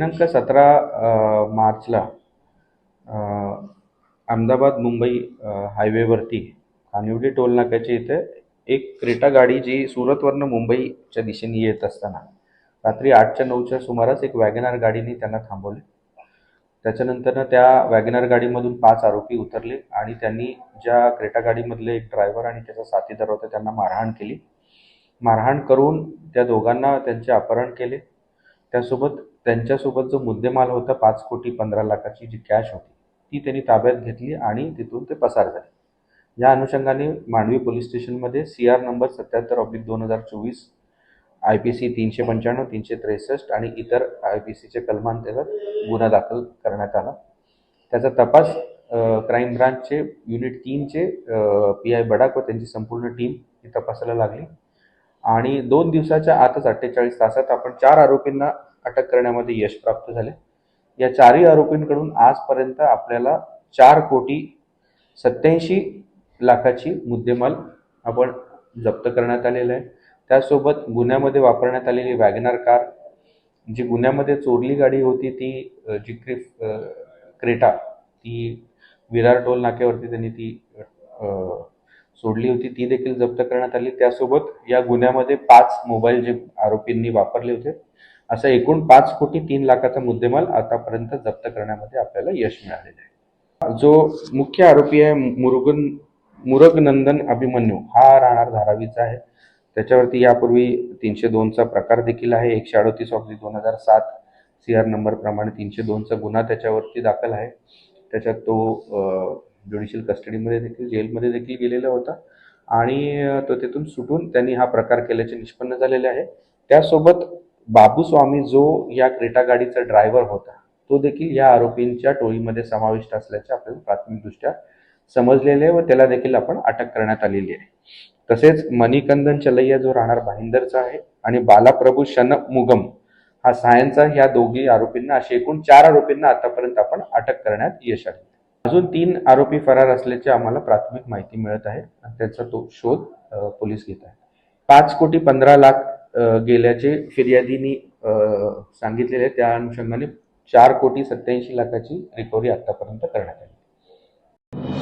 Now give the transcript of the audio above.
दिनांक सतरा मार्चला अहमदाबाद मुंबई हायवेवरती कानिवली टोल नाक्याच्या इथे एक क्रेटा गाडी जी सुरतवरनं मुंबईच्या दिशेने येत असताना रात्री आठच्या नऊच्या सुमारास एक वॅगनार गाडीने त्यांना थांबवले. त्याच्यानंतर त्या वॅगनार गाडीमधून पाच आरोपी उतरले आणि त्यांनी ज्या क्रेटा गाडीमधले एक ड्रायव्हर आणि त्याचा साथीदार होता त्यांना मारहाण केली. मारहाण करून त्या दोघांना त्यांचे अपहरण केले. त्यासोबत त्यांच्यासोबत जो मुद्देमाल होता पाच कोटी पंधरा लाखाची जी कॅश होती ती त्यांनी ताब्यात घेतली आणि तिथून ते पसार झाले. या अनुषंगाने मांडवी पोलीस स्टेशनमध्ये सी आर नंबर सत्याहत्तर ऑब्लिक दोन हजार चोवीस आय पी सी तीनशे पंच्याण्णव तीनशे त्रेसष्ट आणि इतर आय पी सीच्या कलमांतर्गत गुन्हा दाखल करण्यात आला. त्याचा तपास क्राईम ब्रांचचे युनिट तीनचे पी आय बडाक व त्यांची संपूर्ण टीम ही तपासायला लागली. आणि दोन दिवसाच्या आतच अठ्ठेचाळीस तासात आपण चार आरोपींना अटक करण्यामध्ये यश प्राप्त झाले. या चारही आरोपींकडून आजपर्यंत आपल्याला चार कोटी सत्याऐंशी लाखाची मुद्देमाल आपण जप्त करण्यात आलेला आहे. त्यासोबत गुन्ह्यामध्ये वापरण्यात आलेली वॅगनार कार जी गुन्ह्यामध्ये चोरली गाडी होती ती जी क्रि क्रेटा ती विरार टोल नाक्यावरती त्यांनी ती सोडली होती ती देखील जप्त करण्यात आली. त्यासोबत या गुन्ह्यामध्ये पाच मोबाईल जे आरोपींनी वापरले होते असा एकूण पाच कोटी तीन लाखाचा मुद्देमाल आतापर्यंत जप्त करण्यामध्ये आपल्याला यश मिळालेलं आहे. जो मुख्य आरोपी आहे मुरुगन मुरगनंदन अभिमन्यू हा राहणार धारावीचा आहे. त्याच्यावरती यापूर्वी तीनशे दोनचा प्रकार देखील आहे. एकशे अडोतीस ऑब्लिक दोन हजार सात सी आर नंबर प्रमाणे तीनशे दोनचा गुन्हा त्याच्यावरती दाखल आहे. त्याच्यात तो ज्युडिशियल कस्टडीमध्ये देखील जेलमध्ये देखील गेलेला होता. आणि तो तिथून सुटून त्यांनी हा प्रकार केल्याचे निष्पन्न झालेले आहे. त्यासोबत बाबू स्वामी जो या क्रेटा गाडीचा ड्रायव्हर होता तो देखील या आरोपींच्या टोळीमध्ये समाविष्ट असल्याचे आपल्याला प्राथमिकदृष्ट्या समजलेले आहे व त्याला देखील आपण अटक करण्यात आलेली आहे. तसेच मणिकंदन चलैया जो राहणार भाईंदरचा आहे आणि बालाप्रभू शन मुगम हा सायनचा ह्या दोघी आरोपींना असे एकूण चार आरोपींना आतापर्यंत आपण अटक करण्यात यश आले. अजून तीन आरोपी फरार असल्याची आम्हाला प्राथमिक माहिती मिळत आहे. आणि त्याचा तो शोध पोलीस घेत आहे पाच कोटी पंधरा लाख गेल्याचे फिर्यादीनी सांगितलेले आहे. त्या अनुषंगाने चार कोटी सत्याऐंशी लाखाची रिकव्हरी आतापर्यंत करण्यात आली.